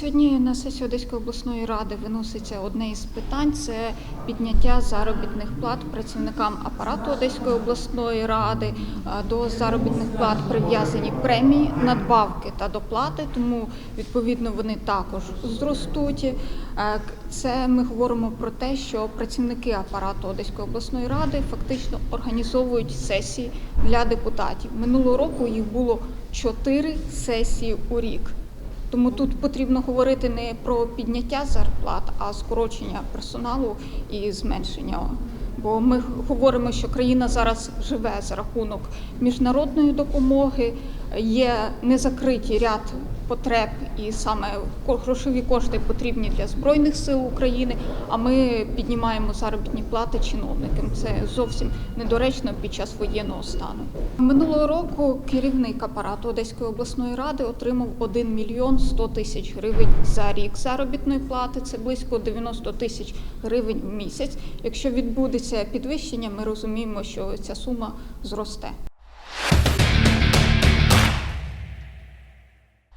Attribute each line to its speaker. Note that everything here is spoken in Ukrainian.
Speaker 1: Сьогодні на сесії Одеської обласної ради виноситься одне із питань це підняття заробітних плат працівникам апарату Одеської обласної ради. До заробітних плат прив'язані премії, надбавки та доплати, тому відповідно вони також зростуть. Це ми говоримо про те, що працівники апарату Одеської обласної ради фактично організовують сесії для депутатів. Минулого року їх було чотири сесії у рік. Тому тут потрібно говорити не про підняття зарплат, а скорочення персоналу і зменшення. Бо ми говоримо, що країна зараз живе за рахунок міжнародної допомоги, є незакриті ряд потреб, і саме грошові кошти потрібні для збройних сил України. А ми піднімаємо заробітні плати чиновникам. Це зовсім недоречно під час воєнного стану. Минулого року керівник апарату Одеської обласної ради отримав 1 мільйон 100 тисяч гривень за рік заробітної плати. Це близько 90 тисяч гривень в місяць. Якщо відбудеться підвищення, ми розуміємо, що ця сума зросте.